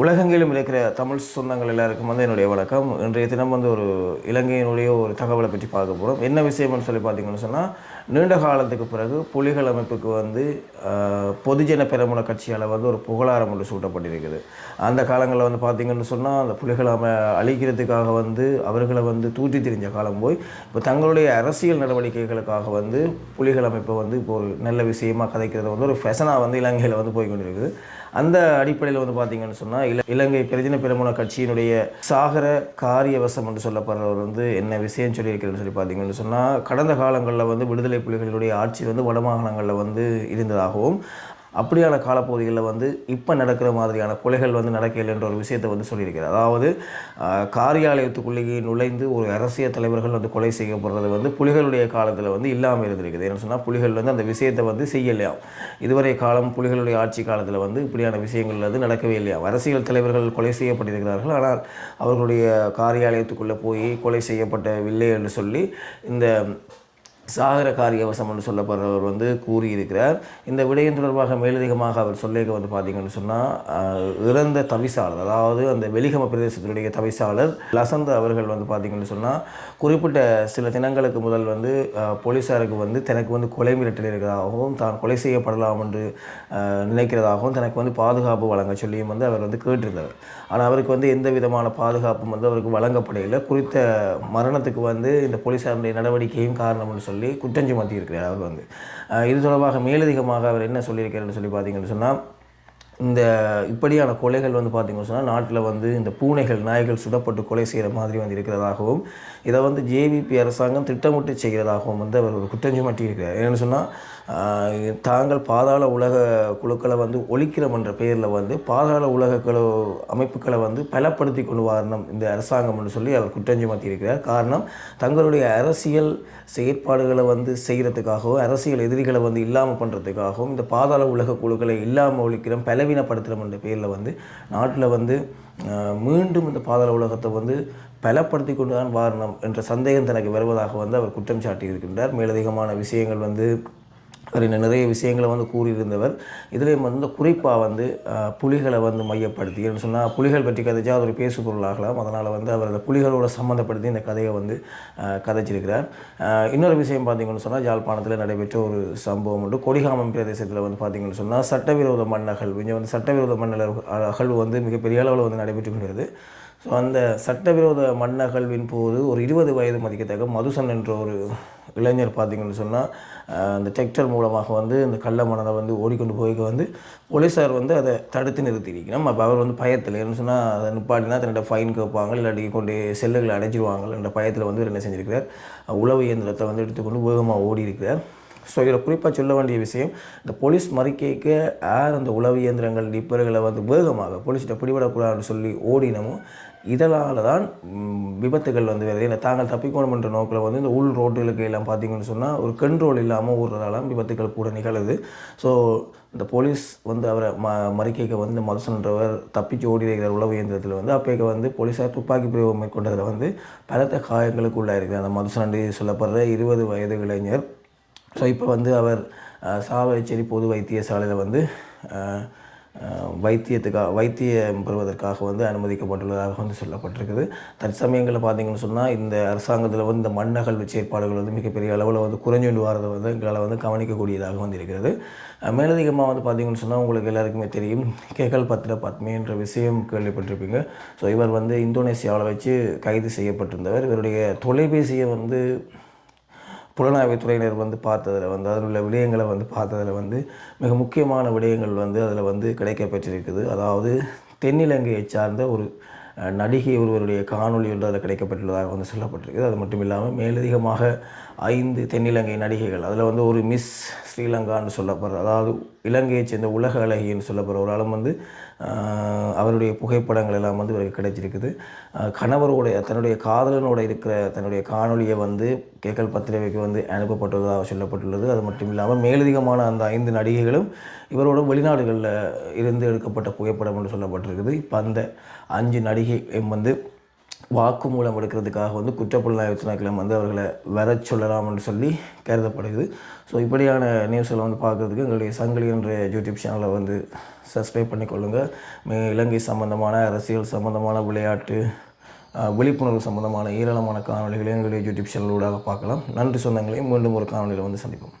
உலகெங்கிலும் இருக்கிற தமிழ் சொந்தங்கள் எல்லாருக்கும் வந்து என்னுடைய வழக்கம் இன்றைய தினம் வந்து ஒரு இலங்கையினுடைய ஒரு தகவலை பற்றி பார்க்க போகிறோம் என்ன விஷயம்னு சொல்லி பார்த்தீங்கன்னு சொன்னால் நீண்ட காலத்துக்கு பிறகு புலிகள் அமைப்புக்கு வந்து பொதுஜன பெரமுன கட்சியால் வந்து ஒரு புகழாரம் ஒன்று சூட்டப்பட்டிருக்குது. அந்த காலங்களில் வந்து பார்த்தீங்கன்னு சொன்னால் அந்த புலிகள் அமை அழிக்கிறதுக்காக வந்து அவர்களை வந்து தூற்றி திரிஞ்ச காலம் போய் இப்போ தங்களுடைய அரசியல் நடவடிக்கைகளுக்காக வந்து புலிகள் அமைப்பை வந்து இப்போ ஒரு நல்ல விஷயமாக கதைக்கிறது வந்து ஒரு ஃபெஷனாக வந்து இலங்கையில் வந்து போய் கொண்டிருக்குது. அந்த அடிப்படையில் வந்து பார்த்தீங்கன்னு சொன்னால் இல இலங்கை பிரதின பெருமன கட்சியினுடைய சாகர காரியவசம் என்று சொல்லப்படுறவர் வந்து என்ன விஷயம் சொல்லியிருக்கிறேன்னு சொல்லி பார்த்தீங்கன்னு சொன்னால் கடந்த காலங்களில் வந்து விடுதலை புலிகளுடைய ஆட்சி வந்து வடமாகாணங்களில் வந்து இருந்ததாகவும் அப்படியான காலப்பகுதிகளில் வந்து இப்போ நடக்கிற மாதிரியான கொலைகள் வந்து நடக்கல என்ற ஒரு விஷயத்தை வந்து சொல்லியிருக்கிறார். அதாவது காரியாலயத்துக்குள்ளேயே நுழைந்து ஒரு அரசியல் தலைவர்கள் வந்து கொலை செய்யப்படுறது வந்து புலிகளுடைய காலத்தில் வந்து இல்லாமல் இருந்திருக்குது. ஏன்னு சொன்னால் புலிகள் வந்து அந்த விஷயத்தை வந்து செய்யலையாம் இதுவரை காலம் புலிகளுடைய ஆட்சி காலத்தில் வந்து இப்படியான விஷயங்கள் வந்து நடக்கவே இல்லையா? அரசியல் தலைவர்கள் கொலை செய்யப்பட்டிருக்கிறார்கள். ஆனால் அவர்களுடைய காரியாலயத்துக்குள்ளே போய் கொலை செய்யப்படவில்லை என்று சொல்லி இந்த சாகர காரியவசம் என்று சொல்லப்படுறவர் வந்து கூறியிருக்கிறார். இந்த விடயம் தொடர்பாக மேலதிகமாக அவர் சொல்லிக்க வந்து பார்த்தீங்கன்னு சொன்னால் இறந்த தவிசாளர் அதாவது அந்த வெளிகம பிரதேசத்தினுடைய தவிசாளர் லசந்த் அவர்கள் வந்து பார்த்தீங்கன்னு சொன்னால் குறிப்பிட்ட சில தினங்களுக்கு முதல் வந்து போலீஸாருக்கு வந்து தனக்கு வந்து கொலை மிரட்டல் இருக்கிறதாகவும் தான் கொலை செய்யப்படலாம் என்று நினைக்கிறதாகவும் தனக்கு வந்து பாதுகாப்பு வழங்க சொல்லியும் வந்து அவர் வந்து கேட்டிருந்தார். ஆனால் அவருக்கு வந்து எந்த விதமான பாதுகாப்பும் வந்து அவருக்கு வழங்கப்படையில குறித்த மரணத்துக்கு வந்து இந்த போலீஸாருடைய நடவடிக்கையும் காரணம்னு சொல்லி குற்றம் சுமத்தி இருக்கிறார் அவர் வந்து இது தொடர்பாக மேலதிகமாக அவர் என்ன சொல்லியிருக்கிறார்னு சொல்லி பார்த்தீங்கன்னு சொன்னால் இந்த இப்படியான கொலைகள் வந்து பார்த்திங்கன்னு சொன்னால் நாட்டில் வந்து இந்த பூனைகள் நாய்கள் சுடப்பட்டு கொலை செய்கிற மாதிரி வந்து இருக்கிறதாகவும் இதை வந்து ஜேவிபி அரசாங்கம் திட்டமிட்டு செய்கிறதாகவும் வந்து அவர் ஒரு குற்றம் சுமத்தி இருக்கிறார் ஏன்னு சொன்னால் தாங்கள் பாதாள உலக குழுக்களை வந்து ஒழிக்கிறோம் என்ற பெயரில் வந்து பாதாள உலக குழு அமைப்புகளை வந்து பலப்படுத்தி கொண்டு வரணும் இந்த அரசாங்கம்னு சொல்லி அவர் குற்றம் சுமத்தி இருக்கிறார் காரணம் தங்களுடைய அரசியல் செயற்பாடுகளை வந்து செய்கிறதுக்காகவும் அரசியல் எதிரிகளை வந்து இல்லாமல் பண்ணுறதுக்காகவும் இந்த பாதாள உலக குழுக்களை இல்லாமல் ஒழிக்கிறோம் பலவீனப்படுத்துகிறோம் என்ற பேரில் வந்து நாட்டில் வந்து மீண்டும் இந்த பாதாள உலகத்தை வந்து பலப்படுத்தி கொண்டு தான் வாரணும் என்ற சந்தேகம் தனக்கு வருவதாக வந்து அவர் குற்றம் சாட்டி இருக்கின்றார் மேலதிகமான விஷயங்கள் வந்து அப்படின்னு நிறைய விஷயங்களை வந்து கூறியிருந்தவர். இதுலேயும் வந்து குறிப்பாக வந்து புலிகளை வந்து மையப்படுத்தி சொன்னால் புலிகள் பற்றி கதைச்சா அது ஒரு பேசு பொருளாகலாம் அதனால் வந்து அவர் அந்த புலிகளோட சம்மந்தப்படுத்தி இந்த கதையை வந்து கதைச்சிருக்கிறார். இன்னொரு விஷயம் பார்த்தீங்கன்னு சொன்னால் யாழ்ப்பாணத்தில் நடைபெற்ற ஒரு சம்பவம் உண்டு. கொடிகாமம் பிரதேசத்தில் வந்து பார்த்தீங்கன்னு சொன்னால் சட்டவிரோத மண் அகழ்வு இங்கே வந்து சட்டவிரோத மண் அகழ்வு வந்து மிகப்பெரிய அளவில் வந்து நடைபெற்று கொண்டிருக்கிறது ஸோ அந்த சட்டவிரோத மன்னகழ்வின் போது ஒரு இருபது வயது மதிக்கத்தக்க மதுசன் என்ற ஒரு இளைஞர் பார்த்தீங்கன்னு சொன்னால் அந்த டெக்டர் மூலமாக வந்து இந்த கள்ள மணலை வந்து ஓடிக்கொண்டு போய்க்க வந்து போலீஸார் வந்து அதை தடுத்து நிறுத்திருக்கணும் அப்போ அவர் வந்து பயத்தில் என்ன சொன்னால் அதை நிப்பாட்டினா தன்னோட ஃபைன் கேட்பாங்க இல்லாட்டி கொண்டு செல்லுகளை அடைச்சிடுவாங்க என்ற பயத்தில் வந்து என்ன செஞ்சிருக்கிறார். உளவு இயந்திரத்தை வந்து எடுத்துக்கொண்டு வேகமாக ஓடி இருக்கிறார் ஸோ இதில் குறிப்பாக சொல்ல வேண்டிய விஷயம் இந்த போலீஸ் மறிக்கைக்கு யார் அந்த உளவு இயந்திரங்கள் நிப்பர்களை வந்து வேகமாக போலீஸ்கிட்ட பிடிபடக்கூடாதுன்னு சொல்லி ஓடினமோ இதனால தான் விபத்துகள் வந்து வருது. ஏன்னா தாங்கள் தப்பிக்கணும்ன்ற நோக்கில் வந்து இந்த உள் ரோட்டுகளுக்கு எல்லாம் பார்த்தீங்கன்னு சொன்னால் ஒரு கண்ட்ரோல் இல்லாமல் ஓடுறதால விபத்துகள் கூட நிகழுது. ஸோ இந்த போலீஸ் வந்து அவரை ம மறிக்கைக்கு வந்து மதுசன்றவர் தப்பிச்சு ஓடி இருக்கிற உளவு இயந்திரத்தில் வந்து அப்போக்க வந்து போலீஸார் துப்பாக்கி பிரிவு மேற்கொண்டதில் வந்து பலத்த காயங்களுக்கு உள்ளாயிருக்குது அந்த மதுசனண்டி சொல்லப்படுற இருபது வயது இளைஞர். ஸோ இப்போ வந்து அவர் அஹ், சாவகச்சேரி பொது வைத்தியசாலையில் வந்து வைத்தியத்துக்காக வைத்தியம் பெறுவதற்காக வந்து அனுமதிக்கப்பட்டுள்ளதாக வந்து சொல்லப்பட்டிருக்குது. தற்சமயங்களில் பார்த்தீங்கன்னு சொன்னால் இந்த அரசாங்கத்தில் வந்து இந்த மண்ணகழ்வு செயற்பாடுகள் வந்து மிகப்பெரிய அளவில் வந்து குறைஞ்சொண்டு வரதை வந்து எங்களால் வந்து கவனிக்கக்கூடியதாக வந்து இருக்கிறது மேலதிகமாக வந்து பார்த்தீங்கன்னு சொன்னால் உங்களுக்கு எல்லாருக்குமே தெரியும் கேகல் பத்திர பத்மி என்ற விஷயம் கேள்விப்பட்டிருப்பீங்க. ஸோ இவர் வந்து இந்தோனேசியாவில் வச்சு கைது செய்யப்பட்டிருந்தவர். இவருடைய தொலைபேசியை வந்து புலனாய்வுத்துறையினர் வந்து பார்த்ததில் வந்து அதில் உள்ள விடயங்களை வந்து பார்த்ததில் வந்து மிக முக்கியமான விடயங்கள் வந்து அதில் வந்து கிடைக்கப்பெற்றிருக்குது அதாவது தென்னிலங்கையை சார்ந்த ஒரு நடிகை ஒருவருடைய காணொளி ஒன்று அதில் கிடைக்கப்பட்டுள்ளதாக வந்து சொல்லப்பட்டிருக்குது. அது மட்டும் இல்லாமல் மேலதிகமாக ஐந்து தென்னிலங்கை நடிகைகள். அதில் வந்து ஒரு மிஸ் ஸ்ரீலங்கான்னு சொல்லப்படுற அதாவது இலங்கையைச் சேர்ந்த உலக அழகின்னு சொல்லப்படுற ஒரு ஆளும் வந்து அவருடைய புகைப்படங்கள் எல்லாம் வந்து இவருக்கு கிடைச்சிருக்குது. கணவரோடைய தன்னுடைய காதலனோட இருக்கிற தன்னுடைய காணொலியை வந்து கேக்கல் பத்திரிகைக்கு வந்து அனுப்பப்பட்டுள்ளதாக சொல்லப்பட்டுள்ளது. அது மட்டும் இல்லாமல் மேலதிகமான அந்த ஐந்து நடிகைகளும் இவரோட வெளிநாடுகளில் இருந்து எடுக்கப்பட்ட புகைப்படம் என்று சொல்லப்பட்டிருக்குது. இப்போ அந்த அஞ்சு நடிகை வந்து வாக்குமூலம் எடுக்கிறதுக்காக வந்து குற்றப்புலனாய்வு திணைக்களம் வந்து அவர்களை வர சொல்லலாம்னு சொல்லி கருதப்படுது ஸோ இப்படியான நியூஸ்களை வந்து பார்க்குறதுக்கு எங்களுடைய சங்கிலி என்ற யூடியூப் சேனலை வந்து சப்ஸ்கிரைப் பண்ணிக்கொள்ளுங்கள் மே- இலங்கை சம்பந்தமான அரசியல் சம்பந்தமான விளையாட்டு விழிப்புணர்வு சம்பந்தமான ஏராளமான காணொலிகளை எங்களுடைய யூடியூப் சேனலூடாக பார்க்கலாம். நன்றி சொந்தங்களையும் மீண்டும் ஒரு காணொலியில் வந்து சந்திப்போம்.